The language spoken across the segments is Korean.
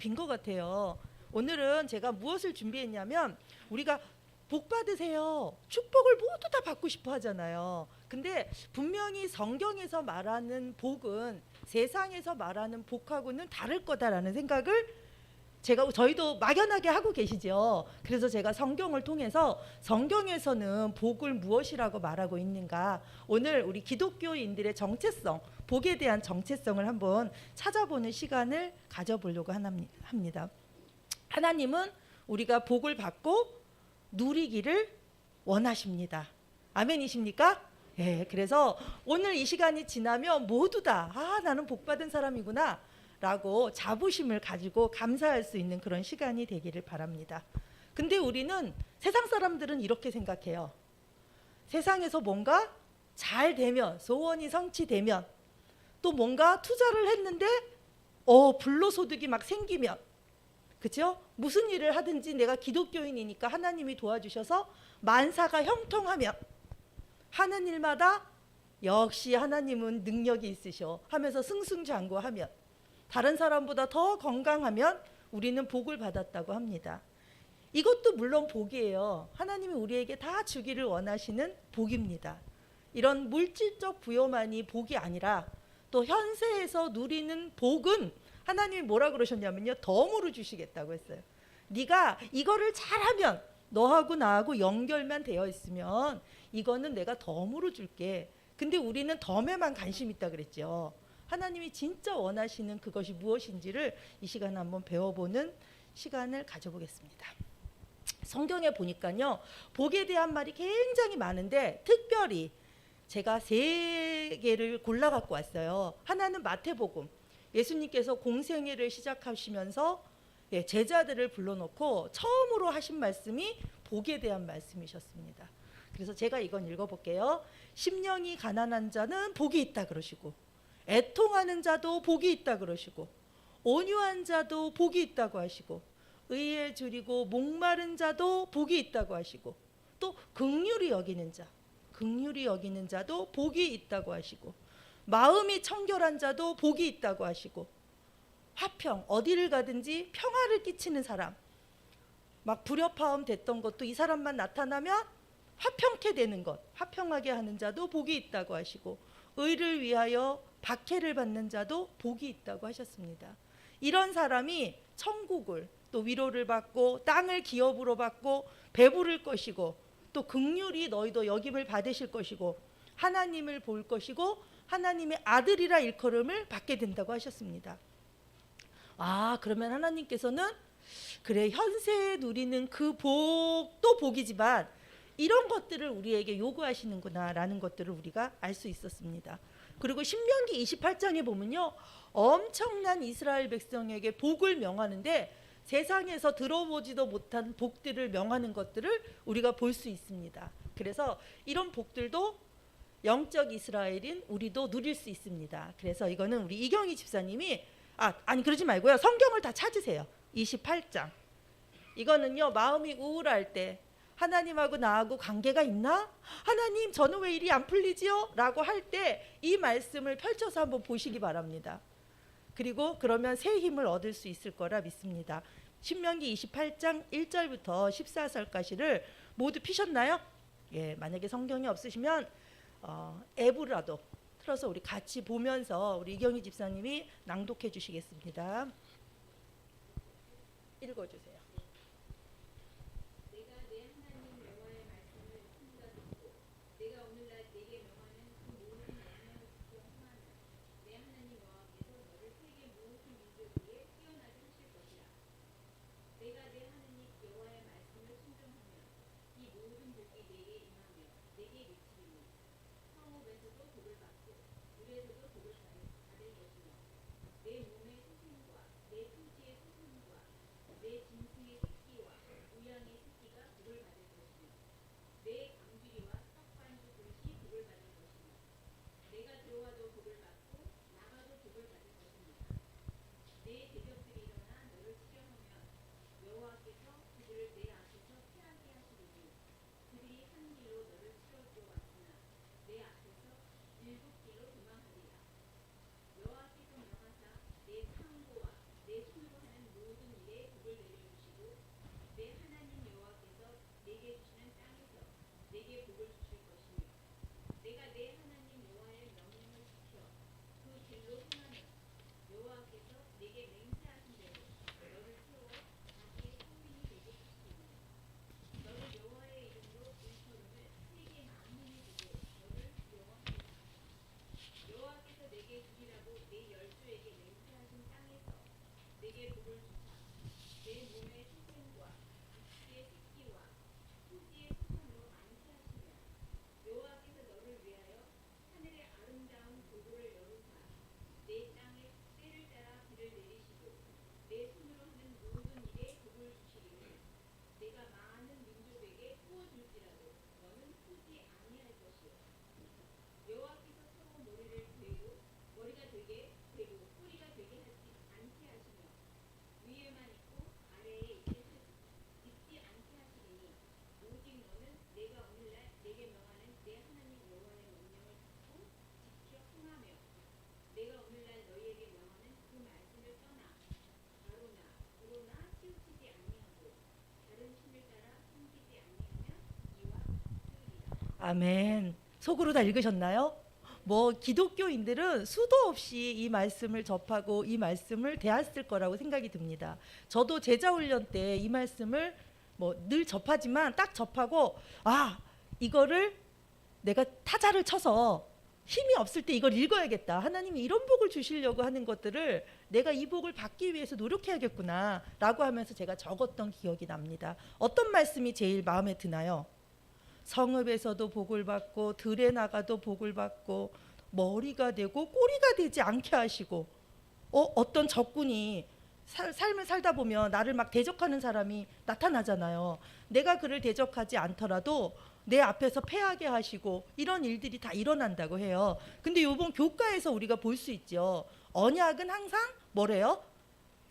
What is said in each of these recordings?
빈 것 같아요. 오늘은 제가 무엇을 준비했냐면 우리가 복 받으세요. 축복을 모두 다 받고 싶어 하잖아요. 근데 분명히 성경에서 말하는 복은 세상에서 말하는 복하고는 다를 거다라는 생각을 제가 저희도 막연하게 하고 계시죠. 그래서 제가 성경을 통해서 성경에서는 복을 무엇이라고 말하고 있는가 오늘 우리 기독교인들의 정체성, 복에 대한 정체성을 한번 찾아보는 시간을 가져보려고 합니다. 하나님은 우리가 복을 받고 누리기를 원하십니다. 아멘이십니까? 예, 그래서 오늘 이 시간이 지나면 모두 다, 아, 나는 복 받은 사람이구나. 라고 자부심을 가지고 감사할 수 있는 그런 시간이 되기를 바랍니다. 근데 우리는 세상 사람들은 이렇게 생각해요. 세상에서 뭔가 잘 되면, 소원이 성취되면, 또 뭔가 투자를 했는데, 어, 불로소득이 막 생기면, 그죠? 무슨 일을 하든지 내가 기독교인이니까 하나님이 도와주셔서 만사가 형통하면 하는 일마다 역시 하나님은 능력이 있으셔 하면서 승승장구하면 다른 사람보다 더 건강하면 우리는 복을 받았다고 합니다. 이것도 물론 복이에요. 하나님이 우리에게 다 주기를 원하시는 복입니다. 이런 물질적 부여만이 복이 아니라 또 현세에서 누리는 복은 하나님이 뭐라 그러셨냐면요. 덤으로 주시겠다고 했어요. 네가 이거를 잘하면 너하고 나하고 연결만 되어 있으면 이거는 내가 덤으로 줄게. 근데 우리는 덤에만 관심 있다 그랬죠. 하나님이 진짜 원하시는 그것이 무엇인지를 이 시간에 한번 배워보는 시간을 가져보겠습니다. 성경에 보니까요. 복에 대한 말이 굉장히 많은데 특별히 제가 세 개를 골라 갖고 왔어요. 하나는 마태복음. 예수님께서 공생애를 시작하시면서 예, 제자들을 불러놓고 처음으로 하신 말씀이 복에 대한 말씀이셨습니다. 그래서 제가 이건 읽어볼게요. 심령이 가난한 자는 복이 있다 그러시고 애통하는 자도 복이 있다 그러시고 온유한 자도 복이 있다고 하시고 의에 줄이고 목마른 자도 복이 있다고 하시고 또 극률이 여기는 자 극률이 여기는 자도 복이 있다고 하시고 마음이 청결한 자도 복이 있다고 하시고 화평 어디를 가든지 평화를 끼치는 사람 막 불협화음 됐던 것도 이 사람만 나타나면 화평케 되는 것 화평하게 하는 자도 복이 있다고 하시고 의를 위하여 박해를 받는 자도 복이 있다고 하셨습니다. 이런 사람이 천국을 또 위로를 받고 땅을 기업으로 받고 배부를 것이고 또 극률이 너희도 역임을 받으실 것이고 하나님을 볼 것이고 하나님의 아들이라 일컬음을 받게 된다고 하셨습니다. 아, 그러면 하나님께서는 그래 현세에 누리는 그 복도 복이지만 이런 것들을 우리에게 요구하시는구나라는 것들을 우리가 알 수 있었습니다. 그리고 신명기 28장에 보면요. 엄청난 이스라엘 백성에게 복을 명하는데 세상에서 들어보지도 못한 복들을 명하는 것들을 우리가 볼 수 있습니다. 그래서 이런 복들도 영적 이스라엘인 우리도 누릴 수 있습니다. 그래서 이거는 우리 이경희 집사님이 아 아니 그러지 말고요. 성경을 다 찾으세요. 28장. 이거는요. 마음이 우울할 때 하나님하고 나하고 관계가 있나? 하나님 저는 왜 일이 안 풀리지요? 라고 할 때 이 말씀을 펼쳐서 한번 보시기 바랍니다. 그리고 그러면 새 힘을 얻을 수 있을 거라 믿습니다. 신명기 28장 1절부터 14절까지를 모두 피셨나요? 예, 만약에 성경이 없으시면 어, 앱으로라도 틀어서 우리 같이 보면서 우리 이경희 집사님이 낭독해 주시겠습니다. 읽어 주세요. 내가 내 하나님 여호와의 말씀을 참다 듣고 내가 오늘날 내게 명하는 그 모든 명령을 지켜 행하면 내 하나님 여호와께서 너를 세계 모든 민족 위에 뛰어나게 하실 것이라 내가 내 하나님 여호와의 말씀을 순종하면 이 모든 복이 내게 임하며 내게 미치리니 성읍에서도 복을 받고 물에서도 복을 받을 것이며 내 몸의 소생과 내 토지의 소생과 내 짐승의 새끼와 우양의 새끼가 복을 받을 것이며 내 강주리와 떡반주 그릇이 복을 받을 것이며 내가 들어와도 복을 받고 나가도 복을 받을 것입니다. 내 대적들이 일어나 너를 치려하면 여호와께서 그들을 내 앞에서 패하게 하시리니 그들이 한 길로 너를 치러 들어왔으나 내 앞에서 일곱 길로 도망하리라. 여호와께서 명하사 내 머리가 되게 되고 꼬리가 되게 하지 않게 하시며 위에만 있고 아래에 있을 있지 않게 하시리니 오직 너는 내가 오늘날 내게 명하는 내 하나님 여호와의 명령을 듣고 지켜 행하며 내가 오늘날 너희에게 명하는 그 말씀을 떠나 가로나 부로나 치우치지 아니하고 다른 신을 따라 섬기지 아니하면 이와 같으리라. 아멘. 속으로 다 읽으셨나요? 뭐 기독교인들은 수도 없이 이 말씀을 접하고 이 말씀을 대했을 거라고 생각이 듭니다. 저도 제자 훈련 때 이 말씀을 뭐 늘 접하지만 딱 접하고 아 이거를 내가 타자를 쳐서 힘이 없을 때 이걸 읽어야겠다. 하나님이 이런 복을 주시려고 하는 것들을 내가 이 복을 받기 위해서 노력해야겠구나라고 하면서 제가 적었던 기억이 납니다. 어떤 말씀이 제일 마음에 드나요? 성읍에서도 복을 받고 들에 나가도 복을 받고 머리가 되고 꼬리가 되지 않게 하시고 어, 어떤 적군이 살, 삶을 살다 보면 나를 막 대적하는 사람이 나타나잖아요. 내가 그를 대적하지 않더라도 내 앞에서 패하게 하시고 이런 일들이 다 일어난다고 해요. 근데 요번 교과에서 우리가 볼 수 있죠. 언약은 항상 뭐래요?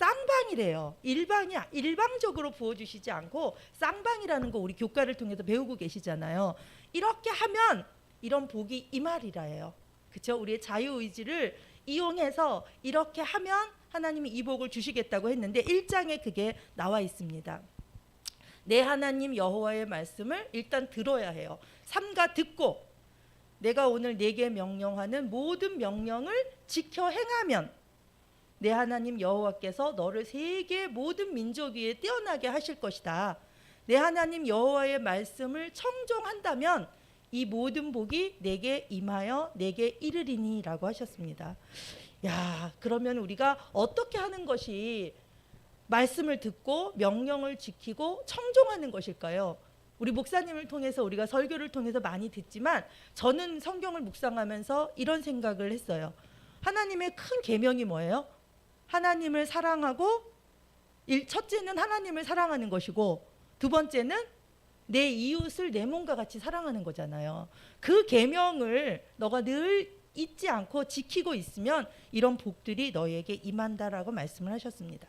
쌍방이래요. 일방이 일방적으로 부어 주시지 않고 쌍방이라는 거 우리 교과를 통해서 배우고 계시잖아요. 이렇게 하면 이런 복이 임하리라예요. 그렇죠? 우리의 자유 의지를 이용해서 이렇게 하면 하나님이 이 복을 주시겠다고 했는데 1장에 그게 나와 있습니다. 내 하나님 여호와의 말씀을 일단 들어야 해요. 삼가 듣고 내가 오늘 내게 명령하는 모든 명령을 지켜 행하면 내 하나님 여호와께서 너를 세계 모든 민족 위에 뛰어나게 하실 것이다. 내 하나님 여호와의 말씀을 청종한다면 이 모든 복이 내게 임하여 내게 이르리니라고 하셨습니다. 야, 그러면 우리가 어떻게 하는 것이 말씀을 듣고 명령을 지키고 청종하는 것일까요? 우리 목사님을 통해서 우리가 설교를 통해서 많이 듣지만 저는 성경을 묵상하면서 이런 생각을 했어요. 하나님의 큰 계명이 뭐예요? 하나님을 사랑하고 일, 첫째는 하나님을 사랑하는 것이고 두 번째는 내 이웃을 내 몸과 같이 사랑하는 거잖아요. 그 계명을 너가 늘 잊지 않고 지키고 있으면 이런 복들이 너에게 임한다라고 말씀을 하셨습니다.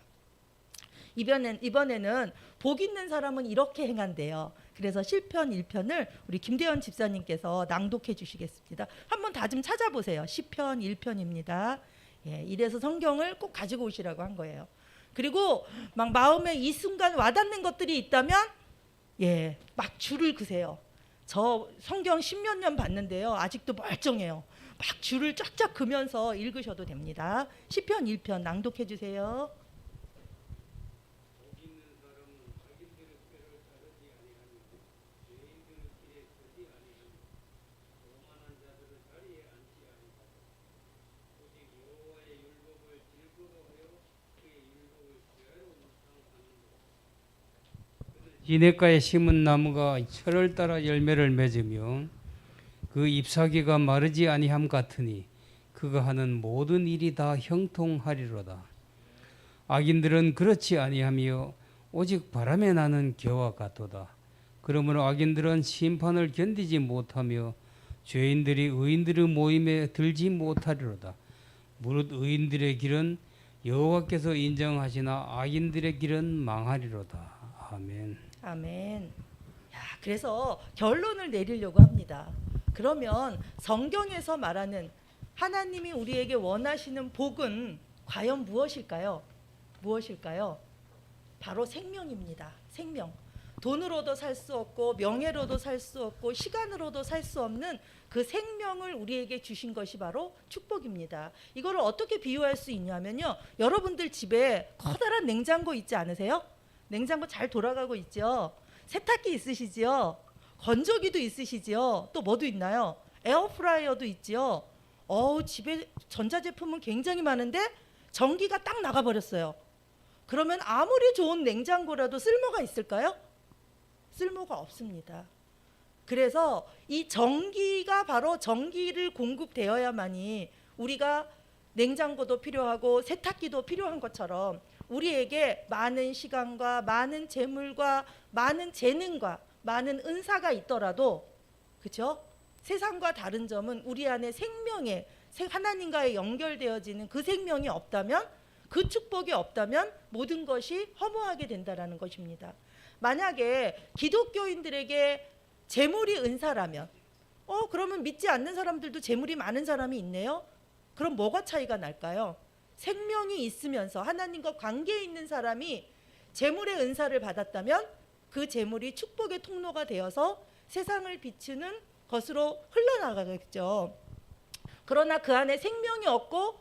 이번엔, 이번에는 복 있는 사람은 이렇게 행한대요. 그래서 시편 1편을 우리 김대현 집사님께서 낭독해 주시겠습니다. 한번 다 좀 찾아보세요. 시편 1편입니다. 예, 이래서 성경을 꼭 가지고 오시라고 한 거예요. 그리고 막 마음에 이 순간 와닿는 것들이 있다면 예, 막 줄을 그세요. 저 성경 십몇 년 봤는데요. 아직도 멀쩡해요. 막 줄을 쫙쫙 그면서 읽으셔도 됩니다. 시편 1편 낭독해 주세요. 시냇가에 심은 나무가 철을 따라 열매를 맺으며 그 잎사귀가 마르지 아니함 같으니 그가 하는 모든 일이 다 형통하리로다. 악인들은 그렇지 아니하며 오직 바람에 나는 겨와 같도다. 그러므로 악인들은 심판을 견디지 못하며 죄인들이 의인들의 모임에 들지 못하리로다. 무릇 의인들의 길은 여호와께서 인정하시나 악인들의 길은 망하리로다. 아멘. 아멘. 야, 그래서 결론을 내리려고 합니다. 그러면 성경에서 말하는 하나님이 우리에게 원하시는 복은 과연 무엇일까요? 무엇일까요? 바로 생명입니다. 생명. 돈으로도 살 수 없고 명예로도 살 수 없고 시간으로도 살 수 없는 그 생명을 우리에게 주신 것이 바로 축복입니다. 이거를 어떻게 비유할 수 있냐면요. 여러분들 집에 커다란 냉장고 있지 않으세요? 냉장고 잘 돌아가고 있죠. 세탁기 있으시지요. 건조기도 있으시지요. 또 뭐도 있나요? 에어프라이어도 있지요. 어우 집에 전자제품은 굉장히 많은데 전기가 딱 나가버렸어요. 그러면 아무리 좋은 냉장고라도 쓸모가 있을까요? 쓸모가 없습니다. 그래서 이 전기가 바로 전기를 공급되어야만이 우리가 냉장고도 필요하고 세탁기도 필요한 것처럼 우리에게 많은 시간과 많은 재물과 많은 재능과 많은 은사가 있더라도 그렇죠? 세상과 다른 점은 우리 안에 생명의 생- 하나님과의 연결되어지는 그 생명이 없다면 그 축복이 없다면 모든 것이 허무하게 된다라는 것입니다. 만약에 기독교인들에게 재물이 은사라면 어 그러면 믿지 않는 사람들도 재물이 많은 사람이 있네요. 그럼 뭐가 차이가 날까요? 생명이 있으면서 하나님과 관계 있는 사람이 재물의 은사를 받았다면 그 재물이 축복의 통로가 되어서 세상을 비추는 것으로 흘러나가겠죠. 그러나 그 안에 생명이 없고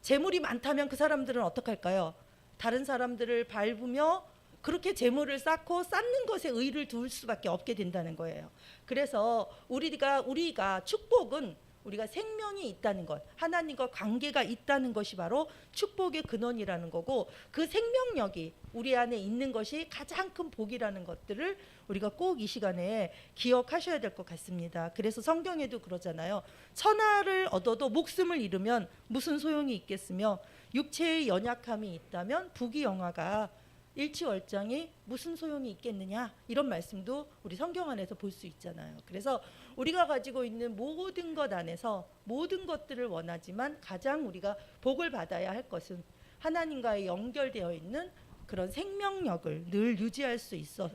재물이 많다면 그 사람들은 어떡할까요? 다른 사람들을 밟으며 그렇게 재물을 쌓고 쌓는 것에 의를 두을 수밖에 없게 된다는 거예요. 그래서 우리가 우리가 축복은 우리가 생명이 있다는 것, 하나님과 관계가 있다는 것이 바로 축복의 근원이라는 거고 그 생명력이 우리 안에 있는 것이 가장 큰 복이라는 것들을 우리가 꼭 이 시간에 기억하셔야 될 것 같습니다. 그래서 성경에도 그러잖아요. 천하를 얻어도 목숨을 잃으면 무슨 소용이 있겠으며 육체의 연약함이 있다면 부귀영화가 일치월장이 무슨 소용이 있겠느냐 이런 말씀도 우리 성경 안에서 볼 수 있잖아요. 그래서 우리가 가지고 있는 모든 것 안에서 모든 것들을 원하지만 가장 우리가 복을 받아야 할 것은 하나님과의 연결되어 있는 그런 생명력을 늘 유지할 수 있어야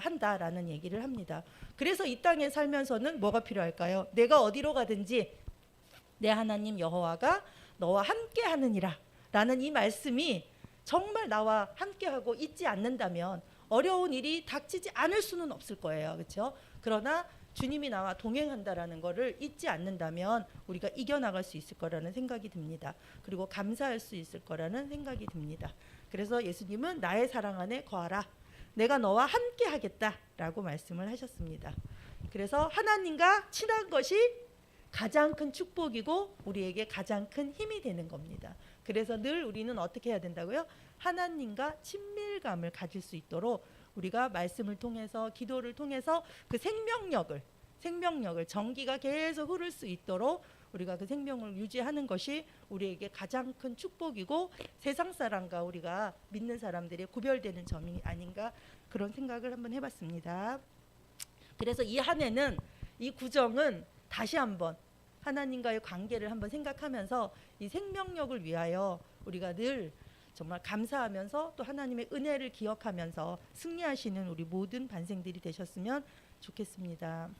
한다라는 얘기를 합니다. 그래서 이 땅에 살면서는 뭐가 필요할까요? 내가 어디로 가든지 내 하나님 여호와가 너와 함께 하느니라 라는 이 말씀이 정말 나와 함께하고 있지 않는다면 어려운 일이 닥치지 않을 수는 없을 거예요. 그렇죠? 그러나 주님이 나와 동행한다라는 것을 잊지 않는다면 우리가 이겨나갈 수 있을 거라는 생각이 듭니다. 그리고 감사할 수 있을 거라는 생각이 듭니다. 그래서 예수님은 나의 사랑 안에 거하라. 내가 너와 함께 하겠다라고 말씀을 하셨습니다. 그래서 하나님과 친한 것이 가장 큰 축복이고 우리에게 가장 큰 힘이 되는 겁니다. 그래서 늘 우리는 어떻게 해야 된다고요? 하나님과 친밀감을 가질 수 있도록 우리가 말씀을 통해서 기도를 통해서 그 생명력을 생명력을 전기가 계속 흐를 수 있도록 우리가 그 생명을 유지하는 것이 우리에게 가장 큰 축복이고 세상 사람과 우리가 믿는 사람들이 구별되는 점이 아닌가 그런 생각을 한번 해봤습니다. 그래서 이 한 해는 이 구정은 다시 한번 하나님과의 관계를 한번 생각하면서 이 생명력을 위하여 우리가 늘 정말 감사하면서 또 하나님의 은혜를 기억하면서 승리하시는 우리 모든 반생들이 되셨으면 좋겠습니다.